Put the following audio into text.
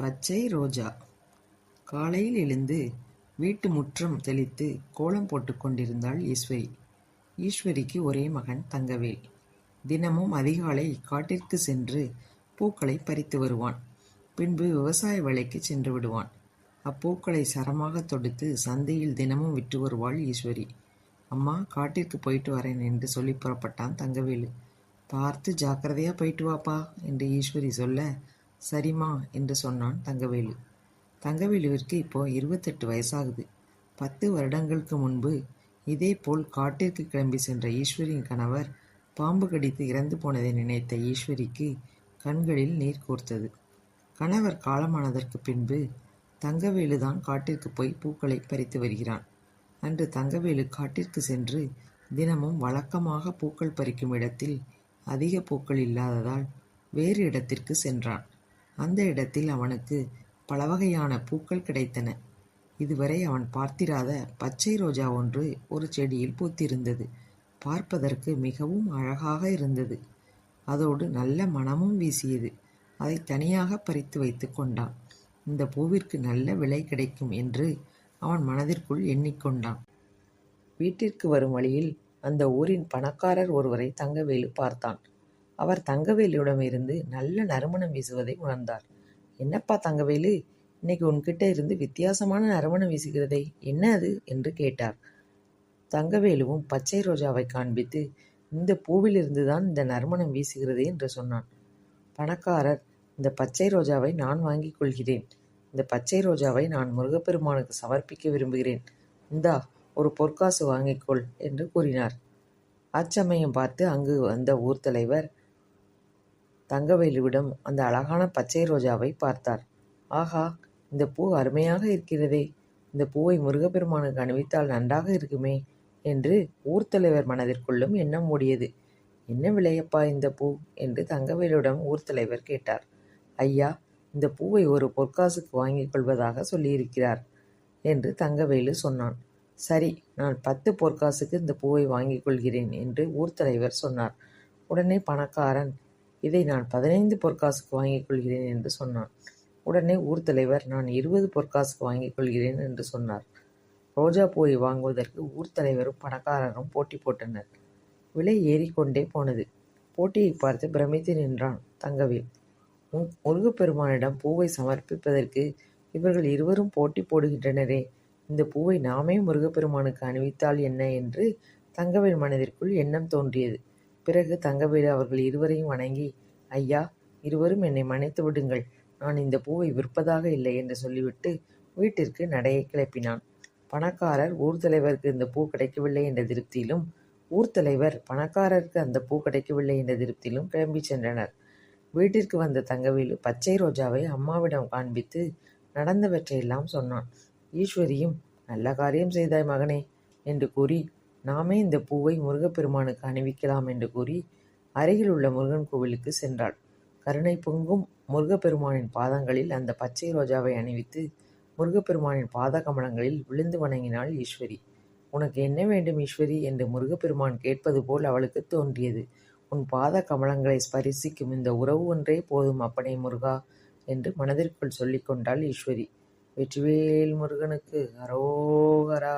பச்சை ரோஜா. காலையில் எழுந்து வீட்டு முற்றம் தெளித்து கோலம் போட்டுக் கொண்டிருந்தாள் ஈஸ்வரி. ஈஸ்வரிக்கு ஒரே மகன் தங்கவேல். தினமும் அதிகாலை காட்டிற்கு சென்று பூக்களை பறித்து வருவான். பின்பு விவசாய வேலைக்கு சென்று விடுவான். அப்பூக்களை சரமாக தொடுத்து சந்தையில் தினமும் விற்று வருவாள் ஈஸ்வரி. அம்மா காட்டிற்கு போயிட்டு வரேன் என்று சொல்லி புறப்பட்டான் தங்கவேலு. பார்த்து ஜாக்கிரதையாக போயிட்டு வாப்பா என்று ஈஸ்வரி சொல்ல சரிம்மா என்று சொன்னான் தங்கவேலு. தங்கவேலுவிற்கு இப்போ இருபத்தெட்டு வயசாகுது. பத்து வருடங்களுக்கு முன்பு இதேபோல் காட்டிற்கு கிளம்பி சென்ற ஈஸ்வரியின் கணவர் பாம்பு கடித்து இறந்து போனதை நினைத்த ஈஸ்வரிக்கு கண்களில் நீர் கோர்த்தது. கணவர் காலமானதற்கு பின்பு தங்கவேலு தான் காட்டிற்கு போய் பூக்களை பறித்து வருகிறான். அன்று தங்கவேலு காட்டிற்கு சென்று தினமும் வழக்கமாக பூக்கள் பறிக்கும் இடத்தில் அதிக பூக்கள் இல்லாததால் வேறு இடத்திற்கு சென்றான். அந்த இடத்தில் அவனுக்கு பல வகையான பூக்கள் கிடைத்தன. இதுவரை அவன் பார்த்திராத பச்சை ரோஜா ஒன்று ஒரு செடியில் பூத்திருந்தது. பார்ப்பதற்கு மிகவும் அழகாக இருந்தது. அதோடு நல்ல மணமும் வீசியது. அதை தனியாக பறித்து வைத்து கொண்டான். இந்த பூவிற்கு நல்ல விலை கிடைக்கும் என்று அவன் மனதிற்குள் எண்ணிக்கொண்டான். வீட்டிற்கு வரும் வழியில் அந்த ஊரின் பணக்காரர் ஒருவரை தங்கவேலு பார்த்தான். அவர் தங்கவேலுவிடமிருந்து நல்ல நறுமணம் வீசுவதை உணர்ந்தார். என்னப்பா தங்கவேலு இன்னைக்கு உன்கிட்ட இருந்து வித்தியாசமான நறுமணம் வீசுகிறதே என்ன அது? என்று கேட்டார். தங்கவேலுவும் பச்சை ரோஜாவை காண்பித்து இந்த பூவிலிருந்து தான் இந்த நறுமணம் வீசுகிறது என்று சொன்னான். பணக்காரர் இந்த பச்சை ரோஜாவை நான் வாங்கிக் கொள்கிறேன். இந்த பச்சை ரோஜாவை நான் முருகப்பெருமானுக்கு சமர்ப்பிக்க விரும்புகிறேன். இந்தா ஒரு பொற்காசு வாங்கிக்கொள் என்று கூறினார். அச்சமயம் பார்த்து அங்கு வந்த ஊர் தலைவர் தங்கவேலுவிடம் அந்த அழகான பச்சை ரோஜாவை பார்த்தார். ஆஹா இந்த பூ அருமையாக இருக்கிறதே. இந்த பூவை முருகப்பெருமானுக்கு அணிவித்தால் நன்றாக இருக்குமே என்று ஊர் தலைவர் மனதிற்குள்ளும் எண்ணம் ஓடியது. என்ன விலையப்பா இந்த பூ? என்று தங்கவேலுடன் ஊர் தலைவர் கேட்டார். ஐயா இந்த பூவை ஒரு பொற்காசுக்கு வாங்கிக் கொள்வதாக சொல்லியிருக்கிறார் என்று தங்கவேலு சொன்னான். சரி நான் பத்து பொற்காசுக்கு இந்த பூவை வாங்கிக் கொள்கிறேன் என்று ஊர் தலைவர் சொன்னார். உடனே பணக்காரன் இதை நான் பதினைந்து பொற்காசுக்கு வாங்கிக் கொள்கிறேன் என்று சொன்னான். உடனே ஊர் தலைவர் நான் இருபது பொற்காசுக்கு வாங்கிக் கொள்கிறேன் என்று சொன்னார். ரோஜா பூவை வாங்குவதற்கு ஊர் தலைவரும் பணக்காரரும் போட்டி போட்டனர். விலை ஏறிக்கொண்டே போனது. போட்டியை பார்த்து பிரமித்து நின்றான் தங்கவேல். முருகப்பெருமானிடம் பூவை சமர்ப்பிப்பதற்கு இவர்கள் இருவரும் போட்டி போடுகின்றனரே இந்த பூவை நாமே முருகப்பெருமானுக்கு அணிவித்தால் என்ன? என்று தங்கவேல் மனதிற்குள் எண்ணம் தோன்றியது. பிறகு தங்கவேலு அவர்கள் இருவரையும் வணங்கி ஐயா இருவரும் என்னை மன்னித்து விடுங்கள். நான் இந்த பூவை விற்பதாக இல்லை என்று சொல்லிவிட்டு வீட்டிற்கு நடையை கிளப்பினான். பணக்காரர் ஊர் தலைவருக்கு இந்த பூ கிடைக்கவில்லை என்ற திருப்தியிலும் ஊர் தலைவர் பணக்காரருக்கு அந்த பூ கிடைக்கவில்லை என்ற திருப்தியிலும் கிளம்பி சென்றனர். வீட்டிற்கு வந்த தங்கவேலு பச்சை ரோஜாவை அம்மாவிடம் காண்பித்து நடந்தவற்றையெல்லாம் சொன்னான். ஈஸ்வரியும் நல்ல காரியம் செய்தாய் மகனே என்று கூறி நாமே இந்த பூவை முருகப்பெருமானுக்கு அணிவிக்கலாம் என்று கூறி அருகில் உள்ள முருகன் கோவிலுக்கு சென்றாள். கருணை பொங்கும் முருகப்பெருமானின் பாதங்களில் அந்த பச்சை ரோஜாவை அணிவித்து முருகப்பெருமானின் பாத கமலங்களில் விழுந்து வணங்கினாள் ஈஸ்வரி. உனக்கு என்ன வேண்டும் ஈஸ்வரி என்று முருகப்பெருமான் கேட்பது போல் அவளுக்கு தோன்றியது. உன் பாத கமலங்களை ஸ்பரிசிக்கும் இந்த உறவு ஒன்றே போதும் அப்பனே முருகா என்று மனதிற்குள் சொல்லிக்கொண்டாள் ஈஸ்வரி. வெற்றிவேல் முருகனுக்கு அரோகரா